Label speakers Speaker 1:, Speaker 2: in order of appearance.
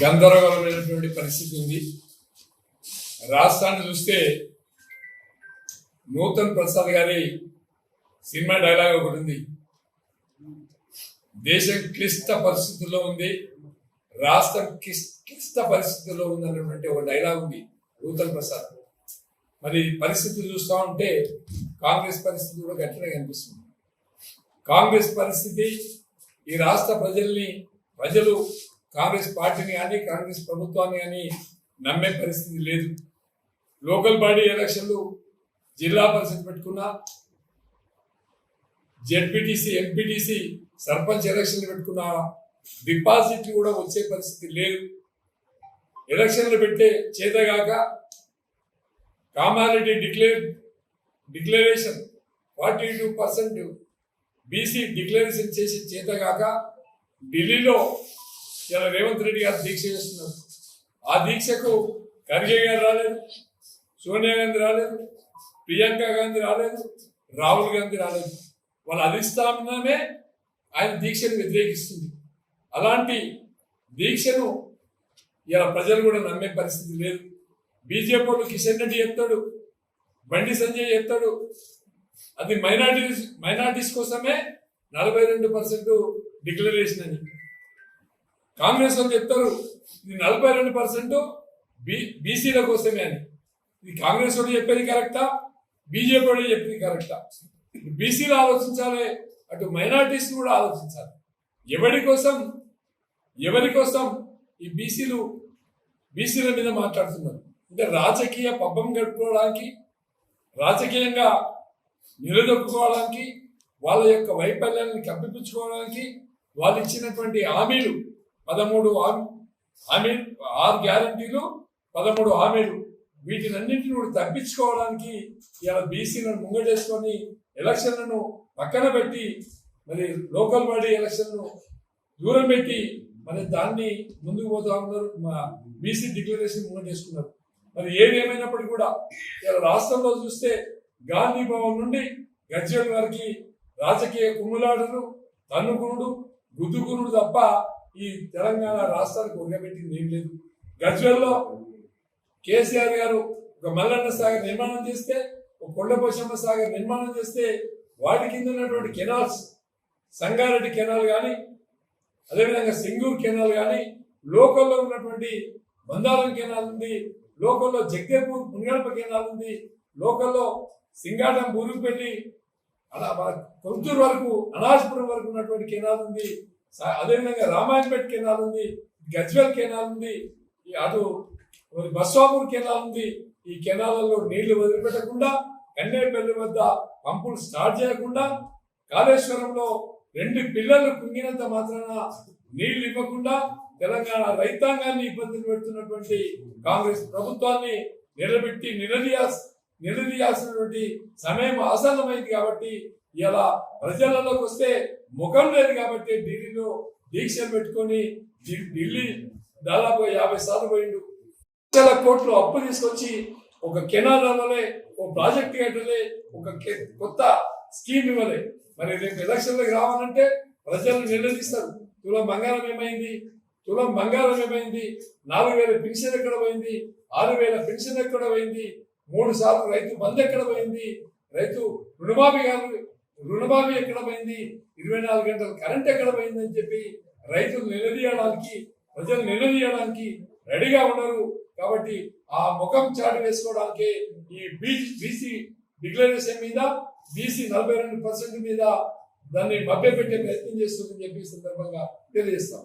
Speaker 1: గందరగోళమైనటువంటి పరిస్థితి ఉంది. రాష్ట్రాన్ని చూస్తే నూతన్ ప్రసాద్ గారి సినిమా డైలాగ్ ఒకటి ఉంది. దేశం క్లిష్ట పరిస్థితుల్లో ఉంది రాష్ట్రం క్లిష్ట పరిస్థితుల్లో ఉంది అన్నటువంటి ఒక డైలాగ్ ఉంది నూతన్ ప్రసాద్. మరి పరిస్థితులు చూస్తా ఉంటే కాంగ్రెస్ పరిస్థితి కూడా గట్టిగా కనిపిస్తుంది. కాంగ్రెస్ పరిస్థితి ఈ రాష్ట్ర ప్రజల్ని ప్రజలు కాంగ్రెస్ పార్టీని కానీ కాంగ్రెస్ ప్రభుత్వాన్ని కానీ నమ్మే పరిస్థితి లేదు. లోకల్ బాడీ ఎలక్షన్లు జిల్లా పరిషత్ పెట్టుకున్నా జెడ్పీటీసీ ఎంపీటీసీ సర్పంచ్ ఎలక్షన్లు పెట్టుకున్నా డిపాజిట్లు కూడా వచ్చే పరిస్థితి లేదు. ఎలక్షన్లు పెట్టే చేతగాక Kamareddy declare declaration. Forty two percent BC declaration చేసి చేతగాక ఢిల్లీలో ఇలా రేవంత్ రెడ్డి గారు దీక్ష చేస్తున్నారు. ఆ దీక్షకు ఖర్గే గారు రాలేదు సోనియా గాంధీ రాలేదు ప్రియాంక గాంధీ రాలేదు రాహుల్ గాంధీ రాలేదు. వాళ్ళ అధిష్టానమే ఆయన దీక్షను వ్యతిరేకిస్తుంది. అలాంటి దీక్షను ఇలా ప్రజలు కూడా నమ్మే పరిస్థితి లేదు. బీజేపీ వాళ్ళు కిషన్ రెడ్డి చెప్తాడు బండి సంజయ్ చెప్తాడు. అది మైనార్టీస్ మైనార్టీస్ కోసమే నలభై రెండు పర్సెంట్ డిక్లరేషన్ అని కాంగ్రెస్ వాళ్ళు చెప్తారు ఇది నలభై రెండు పర్సెంట్ బీ బీసీల కోసమే అని. ఇది కాంగ్రెస్ వాళ్ళు చెప్పేది కరెక్టా? బీజేపీ వాళ్ళు చెప్పేది కరెక్టా? బీసీలు ఆలోచించాలి అటు మైనార్టీస్ కూడా ఆలోచించాలి. ఎవరి కోసం ఎవరి కోసం ఈ బీసీలు బీసీల మీద మాట్లాడుతున్నారు? అంటే రాజకీయ పబ్బం గడుపుకోవడానికి రాజకీయంగా నిలదొక్కుకోవడానికి వాళ్ళ యొక్క వైఫల్యాన్ని కప్పిపుచ్చుకోవడానికి వాళ్ళు ఇచ్చినటువంటి హామీలు పదమూడు హామీ ఆరు గ్యారంటీలు పదమూడు హామీలు వీటినన్నింటిని కూడా తప్పించుకోవడానికి ఇలా బీసీలను ముంగటేసుకొని ఎలక్షన్లను పక్కన పెట్టి మరి లోకల్ బాడీ ఎలక్షన్ను దూరం పెట్టి మరి దాన్ని ముందుకు పోతా ఉన్నారు మా బీసీ డిక్లరేషన్ ముంగటేసుకున్నారు. మరి ఏది ఏమైనప్పటికీ కూడా రాష్ట్రంలో చూస్తే గాంధీ భవన్ నుండి గజ్వేల్ వారికి రాజకీయ కుమ్ములాటలు తన్నుకునుడు గుద్దుకునుడు తప్ప ఈ తెలంగాణ రాష్ట్రానికి ఉరగబెట్టింది ఏం లేదు. గజ్వేల్లో కేసీఆర్ గారు ఒక మల్లన్న సాగర్ నిర్మాణం చేస్తే ఒక కొండపోషమ్మ సాగర్ నిర్మాణం చేస్తే వాటి కింద ఉన్నటువంటి కెనాల్స్ సంగారెడ్డి కెనాల్ కానీ అదేవిధంగా సింగూర్ కెనాల్ కానీ లోకల్లో ఉన్నటువంటి బందారం కెనాల్ ఉంది లోకల్లో జగ్దేపూర్ మునిగడప కేంద్రాలు ఉంది. లోకల్లో సింగాటం బూరుపల్లి అలా కొంతూరు వరకు అనాజ్పురం వరకు ఉన్నటువంటి కెనాల్ ఉంది. అదేవిధంగా రామాయణపేట కెనాల్ ఉంది. గజ్వెల్ కెనాల్ ఉంది. ఈ అటు బస్వాపూర్ కెనాల్ ఉంది. ఈ కెనాలలో నీళ్ళు వదిలిపెట్టకుండా కన్నేపల్లి వద్ద పంపులు స్టార్ట్ చేయకుండా కాళేశ్వరంలో రెండు పిల్లలు కుంగినంత మాత్రాన నీళ్ళు ఇవ్వకుండా తెలంగాణ రైతాంగాన్ని ఇబ్బందులు పెడుతున్నటువంటి కాంగ్రెస్ ప్రభుత్వాన్ని నిలబెట్టి నిలదీయాల్సి నిలదీయాల్సినటువంటి సమయం ఆసన్నమైంది కాబట్టి ఇలా ప్రజలలోకి వస్తే ముఖం లేదు కాబట్టి ఢిల్లీలో దీక్షలు పెట్టుకొని ఢిల్లీ దాదాపు యాభై సార్లు పోయిండు. లక్షల కోట్లు అప్పు తీసుకొచ్చి ఒక కెనాల్ అవ్వలే ఒక ప్రాజెక్ట్ కట్టలే ఒక కె- కొత్త స్కీమ్ ఇవ్వలే. మరి రేపు ఎలక్షన్లకు రావాలంటే ప్రజలు నిలదీస్తారు. తులం బంగారం ఏమైంది? తులం బంగారం ఏమైంది నాలుగు వేల పెన్షన్ ఎక్కడ పోయింది ఆరు వేల పెన్షన్ ఎక్కడ పోయింది మూడు సార్లు రైతు బంద్ ఎక్కడ పోయింది రైతు రుణమాఫీ కాదు రుణమాఫీ ఎక్కడ పోయింది ఇరవై నాలుగు గంటల కరెంట్ ఎక్కడ పోయింది అని చెప్పి రైతులు నిలదీయడానికి ప్రజలు నిలదీయడానికి రెడీగా ఉన్నారు. కాబట్టి ఆ ముఖం చాటు వేసుకోవడానికి ఈ బీసీ డిక్లరేషన్ మీద బీసీ నలభై రెండు పర్సెంట్ మీద దాన్ని మభ్యపెట్టే ప్రయత్నం చేస్తుందని చెప్పి సందర్భంగా తెలియజేస్తాం.